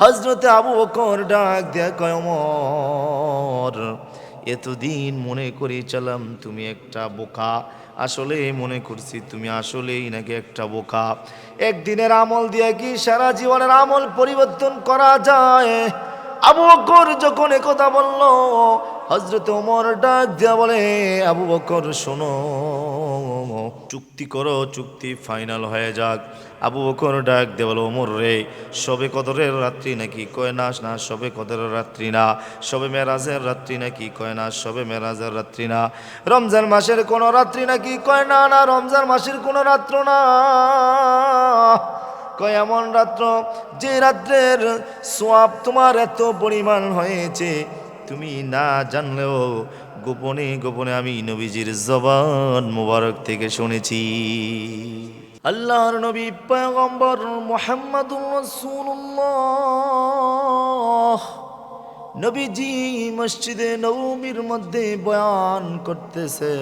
হজরতে আবু বকর ডাক দেয়া কয় অমর এতদিন মনে করে চালাম তুমি একটা বোকা। আসলে মনে করছি তুমি আসলেই নাকি একটা বোকা। একদিনের আমল দিয়ে কি সারা জীবনের আমল পরিবর্তন করা যায়? আবু বকর যখন কথা বলল হজরত ওমর ডাক দিয়া বলে, আবু বকর, শোনো চুক্তি করো, চুক্তি ফাইনাল হয়ে যাক। আবু বকর ডাক দিয়ে বলো, ওমর রে সবে কদরের রাত্রি নাকি কয় না না? সবে কদরের রাত্রি না। সবে মেরাজের রাত্রি নাকি কয় না? সবে মেরাজের রাত্রি না। রমজান মাসের কোনো রাত্রি নাকি কয় না না? রমজান মাসের কোনো রাত্র না। কয় এমন রাত্র, যে রাত্রের সোয়াব তোমার এত পরিমাণ হয়েছে। তুমি না জানলেও গোপনে গোপনে আমি নবীজির জবান মুবারক থেকে শুনেছি। আল্লাহর নবী পয়গম্বর রাসূলুল্লাহ নবীজি মসজিদে নবমীর মধ্যে বয়ান করতেছেন।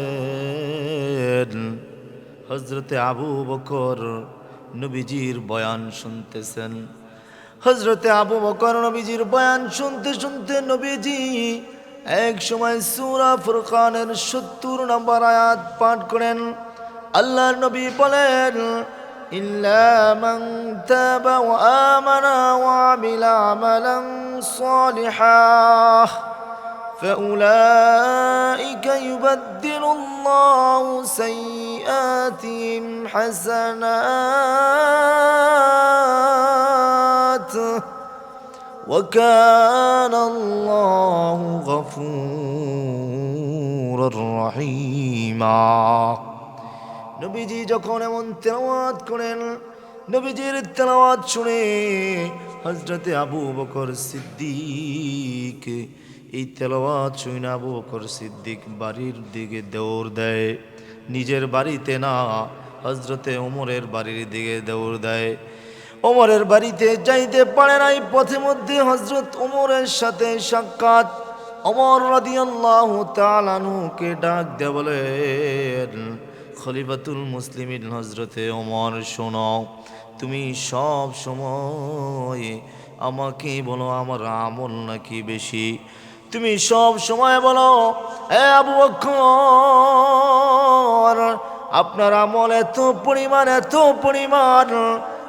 হজরতে আবু বকর নবীজির বয়ান শুনতেছেন। হজরতে আবু বকর নবীজির বয়ান শুনতে শুনতে নবীজি এক সময় সুরা ফুরকানের সত্তর নম্বর আয়াত পাঠ করেন আল্লাহর নবী বলেন إلا من تاب وآمن وعمل عملا صالحا فأولئك يبدل الله سيئاتهم حسنات وكان الله غفورا رحيما নবীজি যখন এমন তেলাওয়াত করেন নবীজির তেলাওয়াত শুনে হজরতে আবু বকর সিদ্দিক এই তেলাওয়াত শুনে আবু বকর সিদ্দিক বাড়ির দিকে দৌড় দেয় নিজের বাড়িতে না হজরতে ওমরের বাড়ির দিকে দৌড় দেয় ওমরের বাড়িতে যাইতে পারে নাই, পথে মধ্যে হজরত ওমরের সাথে সাক্ষাৎ। অমর রাদিয়াল্লাহু তাআলানুকে ডাক দে বলেন খলিফাতুল মুসলিমিন হজরতে ওমর, শোনো, তুমি সব সময় আমাকে বলো আমার আমল নাকি বেশি? তুমি সব সময় বলো, এ আবু আপনার আমল এত পরিমাণ এত পরিমাণ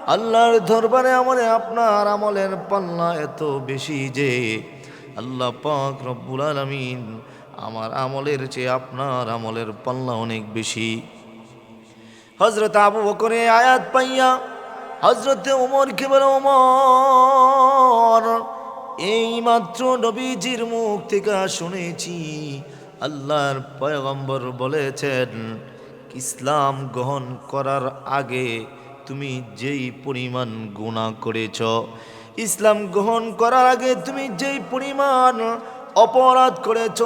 আল্লাহর দরবারে আমলে আপনার আমলের পাল্লা এত বেশি যে আল্লাহ পাক রব্বুল আলামিন আমার আমলের চেয়ে আপনার আমলের পাল্লা অনেক বেশি। হজরত আবু বকরে আয়াত পাইয়া হজরতে ওমর কে বলে ওমর এই মাত্র নবীজির মুখ থেকে শুনেছি, আল্লাহর পয়গম্বর বলেছেন, ইসলাম গ্রহণ করার আগে তুমি যেই পরিমাণ গুণা করেছ, ইসলাম গ্রহণ করার আগে তুমি যেই পরিমাণ অপরাধ করেছ,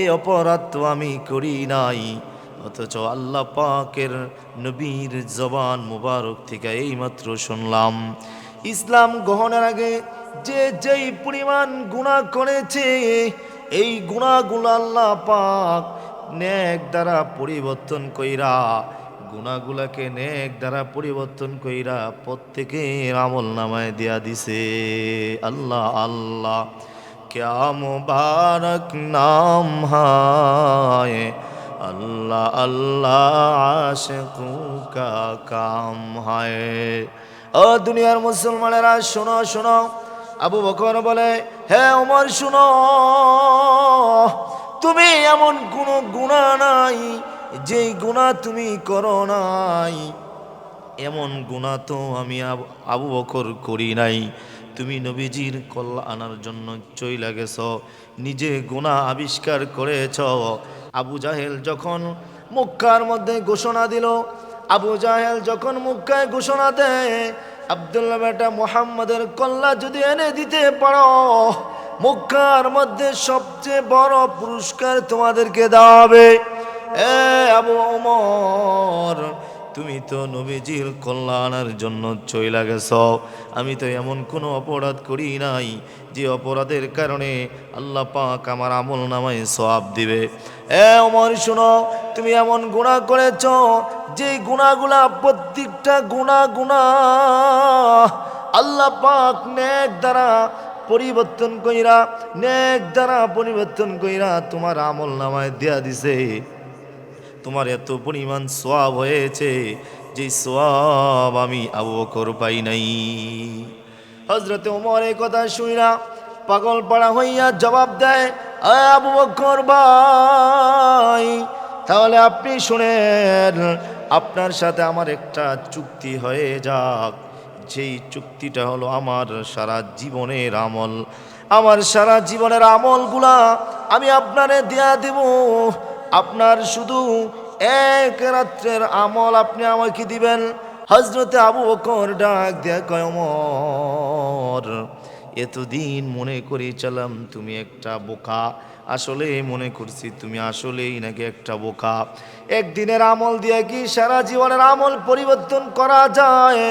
এ অপরাধ তো আমি করি নাই। অথচ আল্লাহ পাকের নবীর জবান মুবারক থেকে এইমাত্র শুনলাম, ইসলাম গ্রহণের আগে যে যেই পরিমাণ গুণা করেছে, এই গুণাগুলো আল্লাহ পাক নেক দ্বারা পরিবর্তন কইরা গুণাগুলাকে নেক দ্বারা পরিবর্তন কইরা প্রত্যেকের আমল নামায় দিয়া দিছে। আল্লাহ আল্লাহ ক্যা বারক নাম হায়। আল্লাহ আল্লাহ আশকু কা কাম হায়। ও দুনিয়ার মুসলমানেরা, শোনো শোনো। আবু বকর বলে, হে ওমর, শোনো। তুমি এমন কোনো গুণা নাই যেই গুণা তুমি করো নাই, এমন গুণা তো আমি আব- বকর করি নাই। তুমি নবীজির কল্লা আনার জন্য চইলা গেছ, নিজে গুণা আবিষ্কার করেছ। আবু জাহেল যখন মুক্কার মধ্যে ঘোষণা দিল, আবু জাহেল যখন মুক্কায় ঘোষণা দেয়, আবদুল্লাহ বেটা মোহাম্মদের কল্লা যদি এনে দিতে পারো, মুক্কার মধ্যে সবচেয়ে বড় পুরস্কার তোমাদেরকে দেওয়া হবে। এ আবু ওমর, তুমি তো নবীজির কল্যাণের জন্য চইলা গেছ। আমি তো এমন কোনো অপরাধ করি নাই যে অপরাধের কারণে আল্লাহ পাক আমার আমল নামায় সওয়াব দিবে। এ অমর শুনো, তুমি এমন গুণা করেছ যে গুণাগুলা প্রত্যেকটা গুণা গুণা আল্লাহ পাক নেক দ্বারা পরিবর্তন কইরা, নেক দ্বারা পরিবর্তন কইরা তোমার আমল নামায় দেয়া দিছে। তোমার এত পরিমাণ সোয়াব হয়েছে যে সোয়াব আমি আবু পাই নাই। হজরতে ওমর এই কথা শুইরা পাগল পাড়া হইয়া জবাব দেয় "আ আবু বকর ভাই, তাহলে আপনি শুনেন, আপনার সাথে আমার একটা চুক্তি হয়ে যাক। যেই চুক্তিটা হলো আমার সারা জীবনের আমল। আমার সারা জীবনের আমলগুলা আমি আপনারে দেয়া দেব। আপনার শুধু এক রাত্রের আমল আপনি আমাকে দিবেন। হজরতে আবু বকর ডাক দেয়া কয়মর এতদিন মনে করে চালাম তুমি একটা বোকা। আসলে মনে করছি তুমি আসলেই নাকি একটা বোকা। একদিনের আমল দিয়ে কি সারা জীবনের আমল পরিবর্তন করা যায়?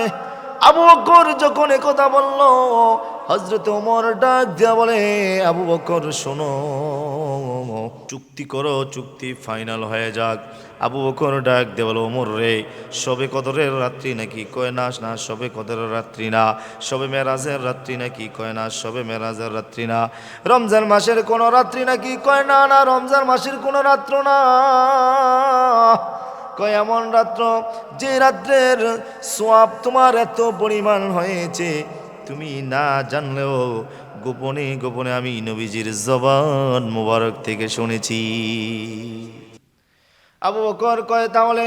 আবু বকর যখন কথা বলল হজরত ওমর ডাক দিয়া বলে, আবু বকর, শোনো চুক্তি করো, চুক্তি ফাইনাল হয়ে যাক। আবু বকর ডাক দিয়ে বলো, ওমর রে, সবে কদরের রাত্রি নাকি কয় না না, সবে কদরের রাত্রি না, সবে মেরাজের রাত্রি নাকি কয় না, সবে মেরাজের রাত্রি না, রমজান মাসের কোনো রাত্রি নাকি কয় না না, রমজান মাসের কোনো রাত্র না, কয় এমন রাত্র যে রাত্রের সোয়াব তোমার এত পরিমাণ হয়েছে, তুমি না জানলেও গোপনে গোপনে আমি নবীজির জবান মুবারক থেকে শুনেছি। আবু বকর কয়, তাহলে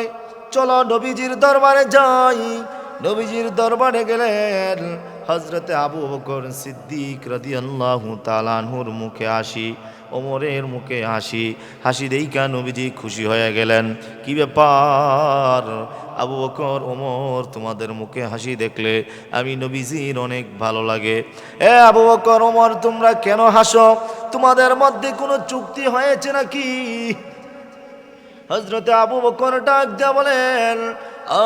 চলো নবীজির দরবারে যাই। নবীজির দরবারে গেলেন হজরতে আবু বকর সিদ্দিক রাদিয়াল্লাহু তালানহুর মুখে আসি ওমরের মুখে হাসি। হাসি দেইকা নবীজি খুশি হয়ে গেলেন। কি ব্যাপার? আবু বকর ওমর তোমাদের মুখে হাসি দেখলে আমি নবীজির অনেক ভালো লাগে। এ আবু বকর ওমর তোমরা কেন হাসো? তোমাদের মধ্যে কোনো চুক্তি হয়েছে নাকি? হজরতে আবু বকর ডাক দিয়া বলেন "আ,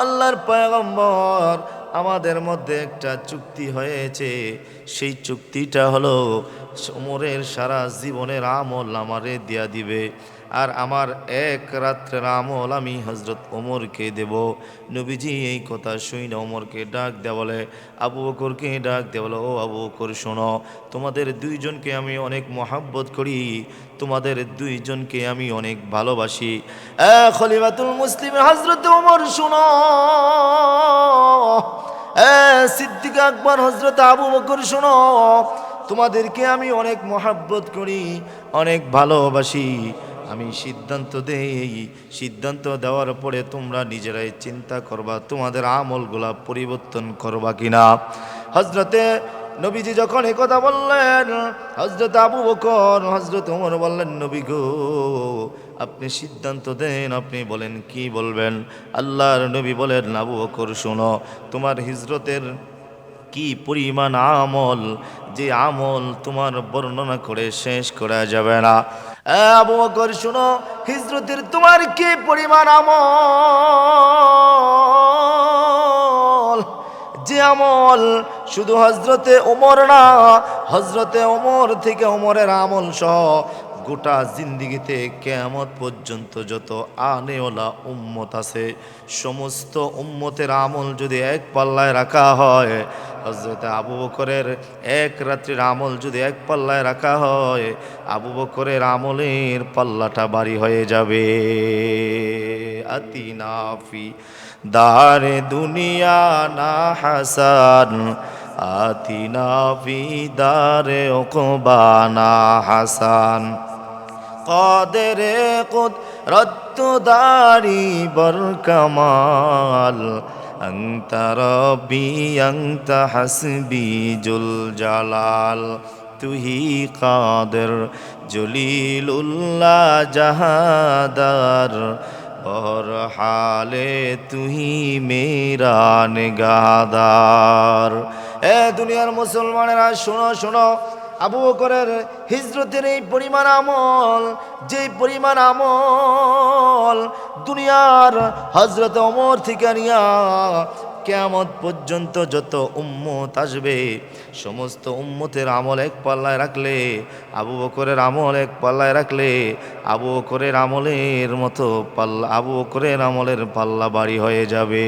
আল্লাহর পয়গম্বর আমাদের মধ্যে একটা চুক্তি হয়েছে। সেই চুক্তিটা হলো সমরের সারা জীবনের আমল আমারে দিয়া দিবে। আর আমার এক রাত্রের আমল আমি হজরত ওমরকে দেব। নবীজি এই কথা শুই ওমরকে ডাক দেয়া বলে, আবু বকরকে ডাক দেয়া বলে, ও আবু বকর, শোনো, তোমাদের দুইজনকে আমি অনেক মহাব্বত করি, তোমাদের দুইজনকে আমি অনেক ভালোবাসি। খলিফাতুল মুসলিম হজরত ওমর, শোনো সিদ্দিক আকবর হজরত আবু বকর, শোনো, তোমাদেরকে আমি অনেক মহাব্বত করি, অনেক ভালোবাসি। আমি সিদ্ধান্ত দেই, সিদ্ধান্ত দেওয়ার পরে তোমরা নিজেরাই চিন্তা করবা, তোমাদের আমলগুলা পরিবর্তন করবা কিনা। হজরতে নবীজি যখন এ কথা বললেন হজরত আবু বকর হজরত ওমর বললেন, নবী গো, আপনি সিদ্ধান্ত দেন, আপনি বলেন, কি বলবেন? আল্লাহর নবী বলেন, আবু বকর, শোনো, তোমার হিজরতের কি পরিমাণ আমল, যে আমল তোমার বর্ণনা করে শেষ করা যাবে না। আবু বকর, শুনো, হিজরতের তোমার কি পরিমাণ আমল? যে আমল শুধু হজরতে ওমর না, হজরতে ওমর থেকে ওমরের আমল সহ গোটা জিন্দিগিতে কেয়ামত পর্যন্ত যত আনেওলা উম্মত আছে, সমস্ত উম্মতের আমল যদি এক পাল্লায় রাখা হয় হজরত আবু বকরের এক রাত্রির আমল যদি এক পাল্লায় রাখা হয় আবু বকরের আমলের পাল্লাটা বাড়ি হয়ে যাবে আতিনাফি দারে দুনিয়া না হাসান আতিনা ফি দারে ওকবানা হাসান قادر قدرت داري بركمال أنت ربي أنت حسبي جل جلال তুহি কাদের জলিলুল্লাহ জাহাদার বহর হালে তুহি মেরা নেগাদার এ দুনিয়ার মুসলমানেরা শোনো শোনো আবু বকরের হিজরতের এই পরিমাণ আমল যে পরিমাণ আমল দুনিয়ার হজরত অমর থেকে নিয়া কেয়ামত পর্যন্ত যত উম্মত আসবে, সমস্ত উম্মতের আমল এক পাল্লায় রাখলে, আবু বকরের আমল এক পাল্লায় রাখলে, আবু বকরের আমলের মতো পাল্লা, আবু বকরের আমলের পাল্লা বাড়ি হয়ে যাবে।